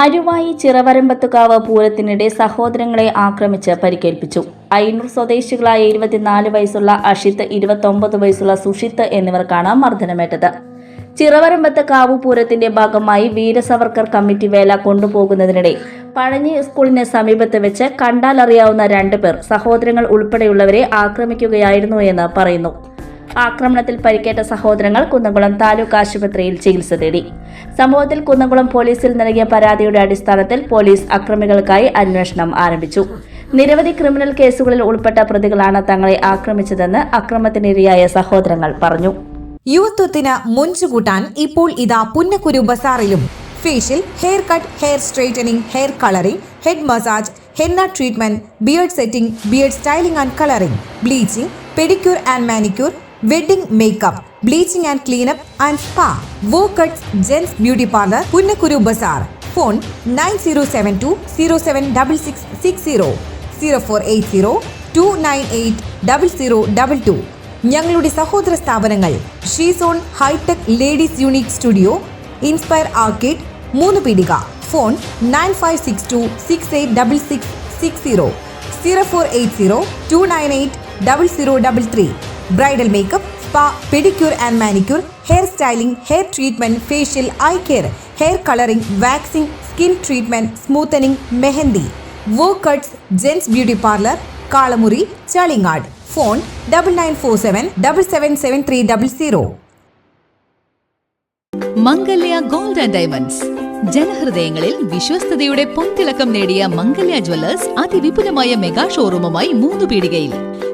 അരുവായി ചിറവരമ്പത്തുകാവ് പൂരത്തിനിടെ സഹോദരങ്ങളെ ആക്രമിച്ച് പരിക്കേൽപ്പിച്ചു. അയ്യൂർ സ്വദേശികളായ ഇരുപത്തിനാല് വയസ്സുള്ള അഷിത്ത് ഇരുപത്തൊമ്പത് വയസ്സുള്ള സുഷിത്ത് എന്നിവർക്കാണ് മർദ്ദനമേറ്റത്. ചിറവരമ്പത്ത് കാവുപൂരത്തിന്റെ ഭാഗമായി വീരസവർക്കർ കമ്മിറ്റി വേല കൊണ്ടുപോകുന്നതിനിടെ പഴഞ്ഞി സ്കൂളിന് സമീപത്ത് വെച്ച് കണ്ടാലറിയാവുന്ന രണ്ടുപേർ സഹോദരങ്ങൾ ഉൾപ്പെടെയുള്ളവരെ ആക്രമിക്കുകയായിരുന്നു എന്ന് പറയുന്നു. ആക്രമണത്തിൽ പരിക്കേറ്റ സഹോദരങ്ങൾ കുന്നംകുളം താലൂക്ക് ആശുപത്രിയിൽ ചികിത്സ തേടി. സംഭവത്തിൽ കുന്നംകുളം പോലീസിൽ നൽകിയ പരാതിയുടെ അടിസ്ഥാനത്തിൽ പോലീസ് അക്രമികൾക്കായി അന്വേഷണം ആരംഭിച്ചു. നിരവധി ക്രിമിനൽ കേസുകളിൽ ഉൾപ്പെട്ട പ്രതികളാണ് തങ്ങളെ ആക്രമിച്ചതെന്ന് അക്രമത്തിനിരയായ സഹോദരങ്ങൾ പറഞ്ഞു. യുവത്വത്തിന് മുഞ്ചുകൂട്ടാൻ ഇപ്പോൾ ഇതാ Punnakkuru ബസാറിലും. Facial hair cut hair straightening hair colouring head massage henna treatment beard setting beard styling and colouring bleaching pedicure and manicure wedding makeup bleaching and cleanup and spa. Wow Cut gents beauty parlour Punnakkuru Bazar. Phone nine zero seven two zero seven double six six zero. Zero four eight zero two nine eight double zero double two. ഞങ്ങളുടെ സഹോദര സ്ഥാപനങ്ങൾ She Zone hitech ladies unique studio inspire arcade Moonnupeedika. Phone nine five six two six eight double six six zero. Zero four eight zero two nine eight double zero double three. Bridal makeup spa pedicure and manicure hair styling hair treatment facial eye care hair colouring waxing skin treatment smoothening mehndi. വോക്കട്സ് gents beauty parlour Kalamuri Chalingad. Phone double nine four seven double seven seven three double zero Mangalya gold and diamonds. ജനഹൃദയങ്ങളിൽ വിശ്വസ്തയുടെ പൊൻതിളക്കം നേടിയ Mangalya Jewellers അതിവിപുലമായ mega ഷോറൂമുമായി മൂന്ന് പീടികയിൽ